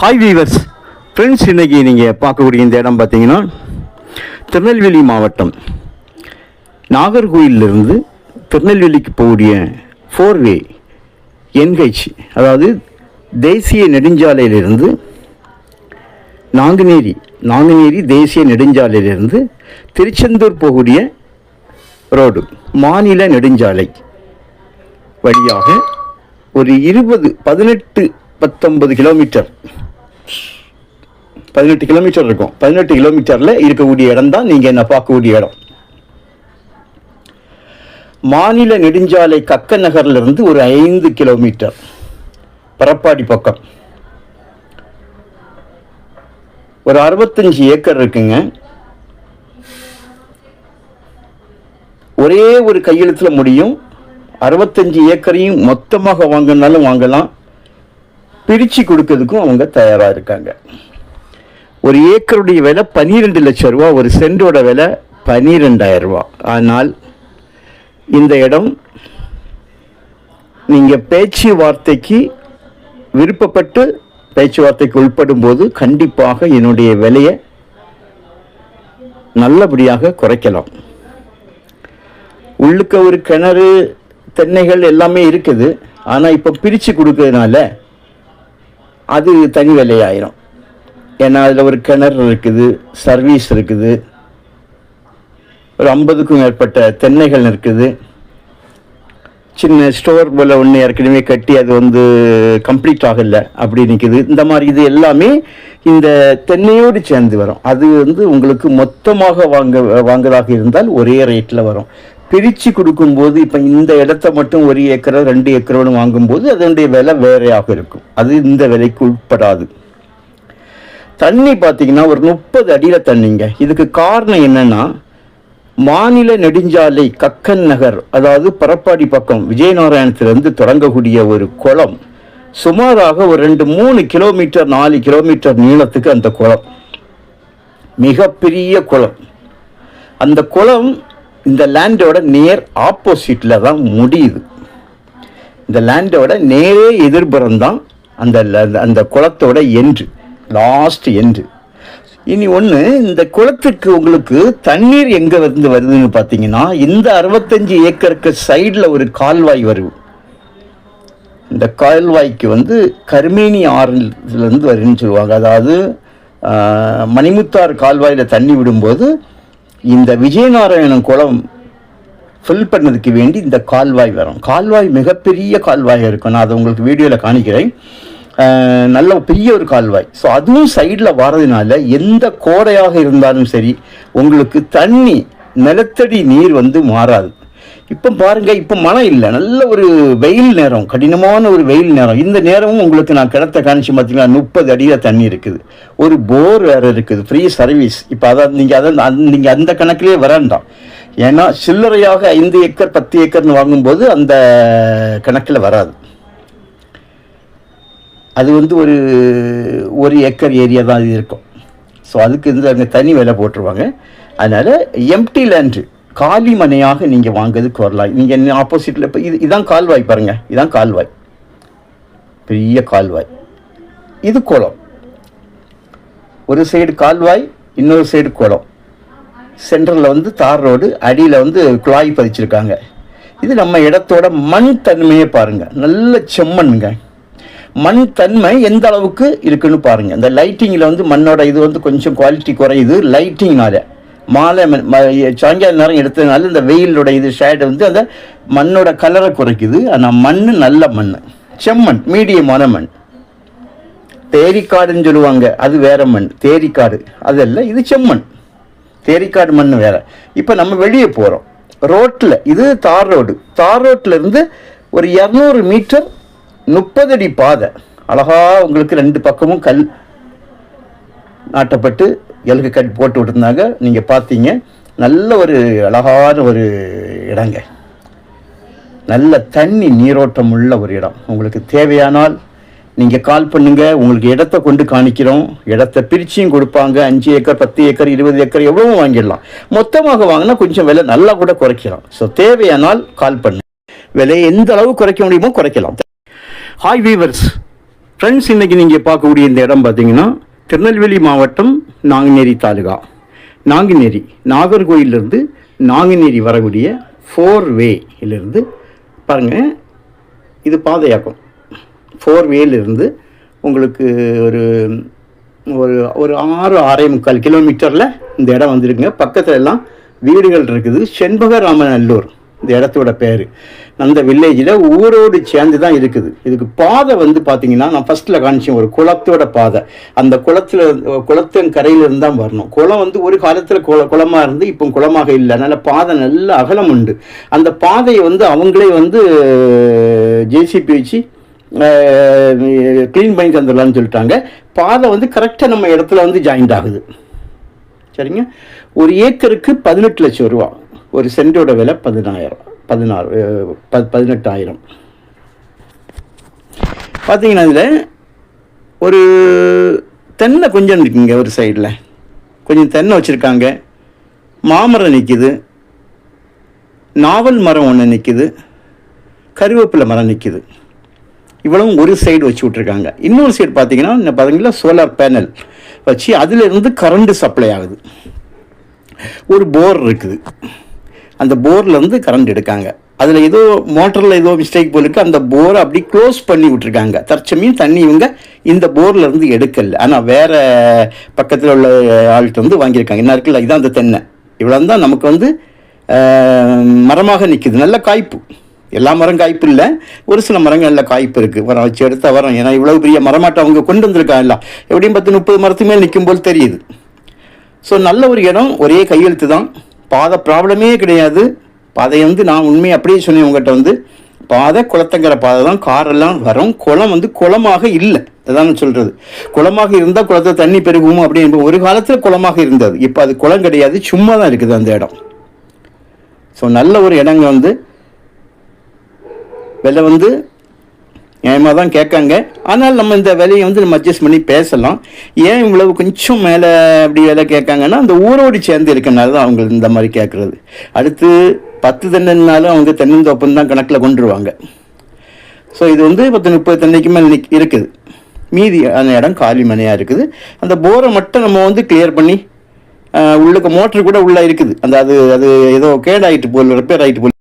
Hi viewers friends இன்றைக்கி நீங்கள் பார்க்கக்கூடிய இந்த இடம் பார்த்தீங்கன்னா திருநெல்வேலி மாவட்டம். நாகர்கோயிலிருந்து திருநெல்வேலிக்கு போகக்கூடிய ஃபோர்வே என்ஹெச் அதாவது தேசிய நெடுஞ்சாலையிலிருந்து நாங்குநேரி நாங்குநேரி தேசிய நெடுஞ்சாலையிலிருந்து திருச்செந்தூர் போகக்கூடிய ரோடு மாநில நெடுஞ்சாலை வழியாக ஒரு இருபது பதினெட்டு பத்தொன்பது கிலோமீட்டர். பதினெட்டு கிலோமீட்டர் இருக்கும். பதினெட்டு கிலோமீட்டரில் இருக்கக்கூடிய இடம் தான் நீங்கள் என்ன பார்க்கக்கூடிய இடம். மாநில நெடுஞ்சாலை கக்க நகர்லேருந்து ஒரு ஐந்து கிலோமீட்டர் பரப்பாடி பக்கம். ஒரு அறுபத்தஞ்சு ஏக்கர் இருக்குங்க. ஒரே ஒரு கையெழுத்தில் முடியும். அறுபத்தஞ்சு ஏக்கரையும் மொத்தமாக வாங்கினாலும் வாங்கலாம். பிரித்து கொடுக்கறதுக்கும் அவங்க தயாராக இருக்காங்க. ஒரு ஏக்கருடைய விலை பன்னிரெண்டு லட்சம் ரூபா ஒரு சென்டோட விலை பன்னிரெண்டாயிரம் ரூபா. ஆனால் இந்த இடம் நீங்கள் பேச்சுவார்த்தைக்கு விருப்பப்பட்டு பேச்சுவார்த்தைக்கு உட்படும் போது கண்டிப்பாக என்னுடைய விலையை நல்லபடியாக குறைக்கலாம். உள்ளுக்க ஒரு கிணறு தென்னைகள் எல்லாமே இருக்குது. ஆனால் இப்போ பிரித்து கொடுக்கறதுனால அது தனி விலையாயிரும். ஏன்னா அதில் ஒரு கிணறு இருக்குது சர்வீஸ் இருக்குது. ஒரு ஐம்பதுக்கும் மேற்பட்ட தென்னைகள் இருக்குது. சின்ன ஸ்டோர் போல் ஒன்று ஏற்கனவே கட்டி அது வந்து கம்ப்ளீட் ஆகலை அப்படி நிற்கிது இந்த மாதிரி இது எல்லாமே இந்த தென்னையோடு சேர்ந்து வரும். அது வந்து உங்களுக்கு மொத்தமாக வாங்க வாங்குறதாக இருந்தால் ஒரே ரேட்டில் வரும். பிரித்து கொடுக்கும்போது இப்போ இந்த இடத்த மட்டும் ஒரு ஏக்கரோ ரெண்டு ஏக்கரோன்னு வாங்கும்போது அதனுடைய விலை வேறையாக இருக்கும். அது இந்த விலைக்கு உட்படாது. தண்ணி பார்த்தீங்கன்னா ஒரு முப்பது அடியில் தண்ணிங்க. இதுக்கு காரணம் என்னன்னா மாநில நெடுஞ்சாலை கக்கன் நகர் அதாவது பரப்பாடி பக்கம் விஜயநாராயணத்திலிருந்து தொடங்கக்கூடிய ஒரு குளம் சுமாராக ஒரு ரெண்டு மூணு கிலோமீட்டர் நாலு கிலோமீட்டர் நீளத்துக்கு அந்த குளம். மிகப்பெரிய குளம். அந்த குளம் இந்த லேண்டோட நேர் ஆப்போசிட்டில் தான் முடியுது. இந்த லேண்டோட நேரே எதிர்புறம் தான் அந்த ல- அந்த குளத்தோட என்று லாஸ்ட் என்று இனி ஒன்று இந்த குளத்துக்கு உங்களுக்கு தண்ணீர் எங்கே வந்து வருதுன்னு பார்த்தீங்கன்னா இந்த அறுபத்தஞ்சு ஏக்கருக்கு சைடில் ஒரு கால்வாய் வரும். இந்த கால்வாய்க்கு வந்து கருமேனி ஆறுலேருந்து வருன்னு சொல்லுவாங்க. அதாவது மணிமுத்தாறு கால்வாயில் தண்ணி விடும்போது இந்த விஜயநாராயணன் குளம் ஃபில் பண்ணதுக்கு வேண்டி இந்த கால்வாய் வரும். கால்வாய் மிகப்பெரிய கால்வாய் இருக்கும். நான் அதை உங்களுக்கு வீடியோவில் காணிக்கிறேன். நல்ல பெரிய ஒரு கால்வாய். ஸோ அதுவும் சைடில் வர்றதுனால எந்த கோடையாக இருந்தாலும் சரி உங்களுக்கு தண்ணி நிலத்தடி நீர் வந்து மாறாது. இப்போ பாருங்கள் இப்போ மழை இல்லை. நல்ல ஒரு வெயில் நேரம் கடினமான ஒரு வெயில் நேரம். இந்த நேரமும் உங்களுக்கு நான் கிடத்த காணிச்சு பார்த்தீங்கன்னா முப்பது அடியில் தண்ணி இருக்குது. ஒரு போர் வேறு இருக்குது ஃப்ரீ சர்வீஸ் இப்போ அதான் நீங்கள் அதை நீங்கள் அந்த கணக்கிலே வேண்டாம் ஏன்னா சில்லறையாக ஐந்து ஏக்கர் பத்து ஏக்கர்னு வாங்கும்போது அந்த கணக்கில் வராது. அது வந்து ஒரு ஒரு ஏக்கர் ஏரியா தான் இது இருக்கும். ஸோ அதுக்கு வந்து அங்கே தனி விலை போட்டுருவாங்க. அதனால் எம்டி லேண்டு காலி மனையாக நீங்கள் வாங்குறதுக்கு வரலாம் நீங்கள் ஆப்போசிட்டில் இப்போ இது இதான் கால்வாய் பாருங்கள் இதான் கால்வாய். பெரிய கால்வாய். இது குளம். ஒரு சைடு கால்வாய் இன்னொரு சைடு குளம். சென்டரில் வந்து தார் ரோடு அடியில் வந்து குழாய் பதிச்சிருக்காங்க. இது நம்ம இடத்தோட மண் தன்மையை பாருங்கள் நல்ல செம்மண்ணுங்க. மண் தன்மை எந்த அளவுக்கு இருக்குன்னு பாருங்கள் இந்த லைட்டிங்கில் வந்து மண்ணோட இது வந்து கொஞ்சம் குவாலிட்டி குறையுது. லைட்டிங்னால மாலை சாயங்கால நேரம் எடுத்ததுனால இந்த வெயிலோட இது ஷேடு வந்து அந்த மண்ணோட கலரை குறைக்குது. ஆனால் மண் நல்ல மண். செம்மண் மீடியமான மண். தேரிக்காடுன்னு சொல்லுவாங்க. அது வேற மண். தேரிக்காடு. அதல்ல இது செம்மண். தேரிக்காடு மண் வேற. இப்போ நம்ம வெளியே போகிறோம் ரோட்டில் இது தார் ரோடு. தார் ரோட்டில் இருந்து ஒரு இரநூறு மீட்டர் முப்பது அடி பாதை. அழகா உங்களுக்கு ரெண்டு பக்கமும் கல் நாட்டப்பட்டு எலுக்கு கட் போட்டு விட்டுருந்தாங்க. நீங்கள் பார்த்தீங்க. நல்ல ஒரு அழகான ஒரு இடங்க. நல்ல தண்ணி நீரோட்டம் உள்ள ஒரு இடம். உங்களுக்கு தேவையானால் நீங்கள் கால் பண்ணுங்கள் உங்களுக்கு இடத்த கொண்டு காணிக்கிறோம். இடத்த பிரிச்சியும் கொடுப்பாங்க. அஞ்சு ஏக்கர் பத்து ஏக்கர் இருபது ஏக்கர் எவ்வளவு வாங்கிடலாம். மொத்தமாக வாங்கினா கொஞ்சம் விலை நல்லா கூட குறைக்கலாம். ஸோ தேவையானால் கால் பண்ணு. விலையை எந்த அளவு குறைக்க முடியுமோ குறைக்கலாம். ஹாய் வீவர்ஸ் ஃப்ரெண்ட்ஸ் இன்றைக்கி நீங்கள் பார்க்கக்கூடிய இந்த இடம் பார்த்தீங்கன்னா திருநெல்வேலி மாவட்டம் நாங்குநேரி தாலுகா. நாங்குநேரி நாகர்கோயிலிருந்து நாங்குநேரி வரக்கூடிய ஃபோர் வேயிலிருந்து பாருங்கள் இது பாதையாக்கம். ஃபோர் வேலிருந்து உங்களுக்கு ஒரு ஒரு ஒரு ஆறு ஆறே முக்கால் கிலோமீட்டரில் இந்த இடம் வந்துருக்குங்க. பக்கத்துல எல்லாம் வீடுகள் இருக்குது. செண்பகராமநல்லூர். இந்த இடத்தோட பேர். அந்த வில்லேஜில் ஊரோடு சேர்ந்து தான் இருக்குது. இதுக்கு பாதை வந்து பார்த்தீங்கன்னா நான் ஃபஸ்ட்டில் காமிச்சேன் ஒரு குளத்தோட பாதை. அந்த குளத்தில் குளத்தின் கரையிலிருந்து தான் வரணும். குளம் வந்து ஒரு காலத்தில் குள குளமாக இருந்து இப்போ குளமாக இல்லை. அதனால் பாதை நல்ல அகலம் உண்டு. அந்த பாதையை வந்து அவங்களே வந்து ஜேசிபி வச்சு க்ளீன் பண்ணி தந்துடலாம்னு சொல்லிட்டாங்க. பாதை வந்து கரெக்டாக நம்ம இடத்துல வந்து ஜாயிண்ட் ஆகுது. சரிங்க? ஒரு ஏக்கருக்கு பதினெட்டு லட்சம் ரூபா. ஒரு சென்டோட விலை பதினாயிரம் பதினாறு ப பதினெட்டாயிரம். பார்த்தீங்கன்னா இதில் ஒரு தென்னை கொஞ்சம் இருக்குங்க ஒரு சைடில் கொஞ்சம் தென்னை வச்சுருக்காங்க. மாமரம் நிற்கிது நாவல் மரம் ஒன்று நிற்கிது கருவேப்பிலை மரம் நிற்கிது இவ்வளவும் ஒரு சைடு வச்சு விட்ருக்காங்க இன்னொரு சைடு பார்த்தீங்கன்னா இந்த பார்த்தீங்களா சோலார் பேனல் வச்சு அதிலிருந்து கரண்ட் சப்ளை ஆகுது. ஒரு போர் இருக்குது. அந்த போர்லேருந்து கரண்ட் எடுக்காங்க. அதில் ஏதோ மோட்டரில் ஏதோ மிஸ்டேக் போலிருக்கு அந்த போரை அப்படி க்ளோஸ் பண்ணி விட்ருக்காங்க தற்சமயம் தண்ணி இவங்க இந்த போர்லேருந்து எடுக்கல. ஆனால் வேறு பக்கத்தில் உள்ள ஆள்கிட்ட வந்து வாங்கியிருக்காங்க. என்ன இருக்குல்ல இதான் அந்த தென்னை. இவ்வளோ தான் நமக்கு வந்து மரமாக நிற்குது நல்ல காய்ப்பு. எல்லா மரம் காய்ப்பு இல்லை. ஒரு சில மரங்கள் நல்ல காய்ப்பு இருக்குது வரம் வச்சு எடுத்தால் வரோம். ஏன்னா இவ்வளோ பெரிய மரமாட்டம் அவங்க கொண்டு வந்திருக்காங்கல்ல எப்படியும் பத்து முப்பது மரத்துமே நிற்கும் போல் தெரியுது. ஸோ நல்ல ஒரு இடம் ஒரே கையெழுத்து தான். பாதை ப்ராப்ளமே கிடையாது. பாதை வந்து நான் உண்மையை அப்படியே சொன்னேன் உங்கள்கிட்ட வந்து. பாதை குளத்தங்கிற பாதை தான் காரெல்லாம் வரும். குளம் வந்து குளமாக இல்லை. அதான் சொல்கிறது குளமாக இருந்தால் குளத்தில் தண்ணி பெருகும் அப்படின்னு ஒரு காலத்தில் குளமாக இருந்தது. இப்போ அது குளம் கிடையாது சும்மா தான் இருக்குது அந்த இடம். ஸோ நல்ல ஒரு இடங்க வந்து வெளில வந்து நியாயமாக தான் கேட்காங்க. ஆனால் நம்ம இந்த விலையை வந்து நம்ம அட்ஜஸ்ட் பண்ணி பேசலாம். ஏன் இவ்வளவு கொஞ்சம் மேலே அப்படி விலை கேட்காங்கன்னா அந்த ஊரோடு சேர்ந்து இருக்கனால தான் அவங்க இந்த மாதிரி கேட்குறது. அடுத்து பத்து தென்னைனாலும் அவங்க தென்னந்தோப்புன்னு தான் கணக்கில் கொண்டுருவாங்க. ஸோ இது வந்து பத்து முப்பது தென்னைக்கு மேலே நிக் இருக்குது. மீதி அந்த இடம் காலி மனையாக இருக்குது. அந்த போரை மட்டும் நம்ம வந்து கிளியர் பண்ணி உள்ளுக்கு மோட்ரு கூட உள்ளே இருக்குது. அந்த அது அது ஏதோ கேடாயிட்டு போல் ரிப்பேர் ஆகிட்டு போல்